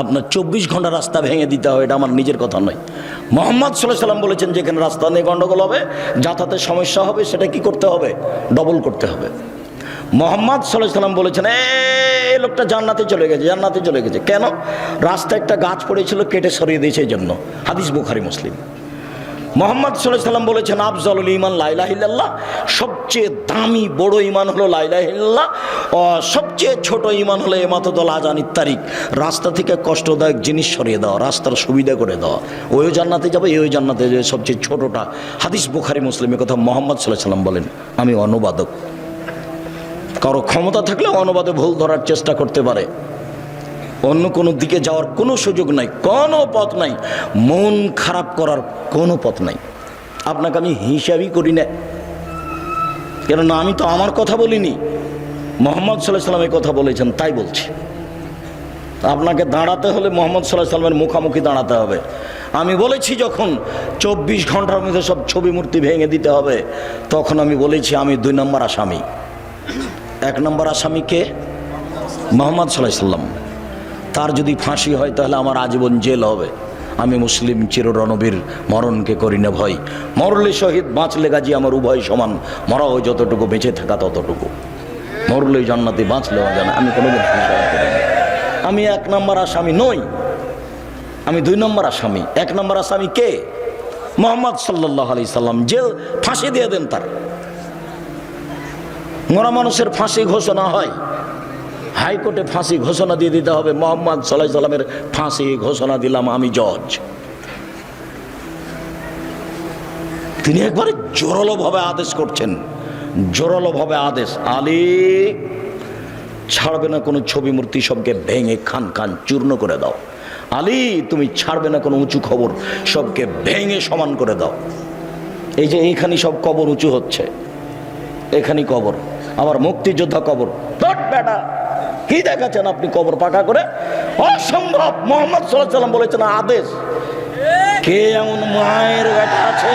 আপনার চব্বিশ ঘণ্টা রাস্তা ভেঙে দিতে হবে, এটা আমার নিজের কথা নয়। মোহাম্মদ সাল্লাহ সাল্লাম বলেছেন, যেখানে রাস্তা নিয়ে গণ্ডগোল হবে, যাতায়াতের সমস্যা হবে, সেটা কি করতে হবে? ডবল করতে হবে। মোহাম্মদ সাল্লাহ সাল্লাম বলেছেন এই লোকটা জান্নাতে চলে গেছে, জান্নাতে চলে গেছে। কেন? রাস্তায় একটা গাছ পড়েছিল, কেটে সরিয়ে দিয়েছে, এই জন্য। হাদিস বুখারি, মুসলিম। মোহাম্মদ সাল্লাম বলেছেন, আফজলুল ইমান লাইলাহিল্লাহ সবচেয়ে দামি বড় ইমান হলো লাইলাহিল্লাহ সবচেয়ে ছোট ইমান হলো এমাতদল আজান ইত্তারিক রাস্তা থেকে কষ্টদায়ক জিনিস সরিয়ে দেওয়া রাস্তার সুবিধা করে দেওয়া ওই জান্নাতে যাবে, এই জান্নাতে যাবে সবচেয়ে ছোটটা হাদিস বুখারি, মুসলিমের কথা মোহাম্মদ সাল্লাহ সাল্লাম বলেন, আমি অনুবাদক। কারও ক্ষমতা থাকলে অনুবাদে ভুল ধরার চেষ্টা করতে পারে। অন্য কোনো দিকে যাওয়ার কোনো সুযোগ নাই, কোনো পথ নাই, মন খারাপ করার কোনো পথ নাই। আপনাকে আমি হিসাবই করি না। কেননা আমি তো আমার কথা বলিনি, মোহাম্মদ সাল্লাহ সাল্লামের কথা বলেছেন, তাই বলছি। আপনাকে দাঁড়াতে হলে মোহাম্মদ সাল্লাহ সাল্লামের মুখামুখি দাঁড়াতে হবে। আমি বলেছি যখন চব্বিশ ঘণ্টার মধ্যে সব ছবি মূর্তি ভেঙে দিতে হবে, তখন আমি বলেছি আমি দুই নম্বর আসামি। এক নম্বর আসামিকে মোহাম্মদ সাল্লাহ সাল্লাম তার যদি ফাঁসি হয়, তাহলে আমার আজীবন জেল হবে। আমি মুসলিম চিররণবীর, মরণকে করি না ভয়। মরলে শহীদ, বাঁচলে গাজি আমার উভয় সমান। মরা হয় যতটুকু, বেঁচে থাকা ততটুকু। মরলে জান্নাতে, বাঁচলেও জানা আমি কোনোদিন আমি এক নম্বর আসামি নই। আমি দুই নম্বর আসামি। এক নম্বর আসামি কে? মোহাম্মদ সাল্লাহ আলি সাল্লাম। জেল, ফাঁসি দিয়ে দেন তার। মরা মানুষের ফাঁসি ঘোষণা হয়। হাইকোর্টে ফাঁসি ঘোষণা দিয়ে দিতে হবে। মোহাম্মদ সাল্লাহ সাল্লামের ফাঁসি ঘোষণা দিলাম আমি জজ। তিনি একবারে জোরালোভাবে আদেশ করছেন। জোরালোভাবে আদেশ। আলী ছাড়বে না কোনো ছবি মূর্তি সবকে ভেঙে খান খান চূর্ণ করে দাও। আলী, তুমি ছাড়বে না কোনো উঁচু খবর সবকে ভেঙে সমান করে দাও। এই যে এইখানে সব কবর উঁচু হচ্ছে। এখানে কবর। আমার মুক্তিযোদ্ধা কবর। বেটা কি দেখাচ্ছেন আপনি কবর পাকা করে? অসম্ভব। মোহাম্মদ সাল্লাহ সাল্লাম বলেছেন, আদেশ। কে এমন মায়ের বেটা আছে?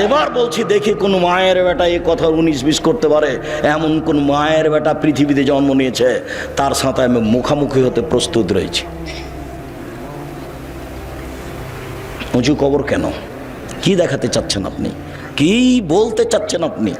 এবার বলছি, দেখি কোন মায়ের বেটা এই কথা উনিশ বিশ করতে পারে। এমন কোন মায়ের বেটা পৃথিবীতে জন্ম নিয়েছে, তার সাথে আমি মুখামুখি হতে প্রস্তুত রয়েছি। উঁচু কবর কেন? কি দেখাতে চাচ্ছেন আপনি? কি বলতে চাচ্ছেন আপনি?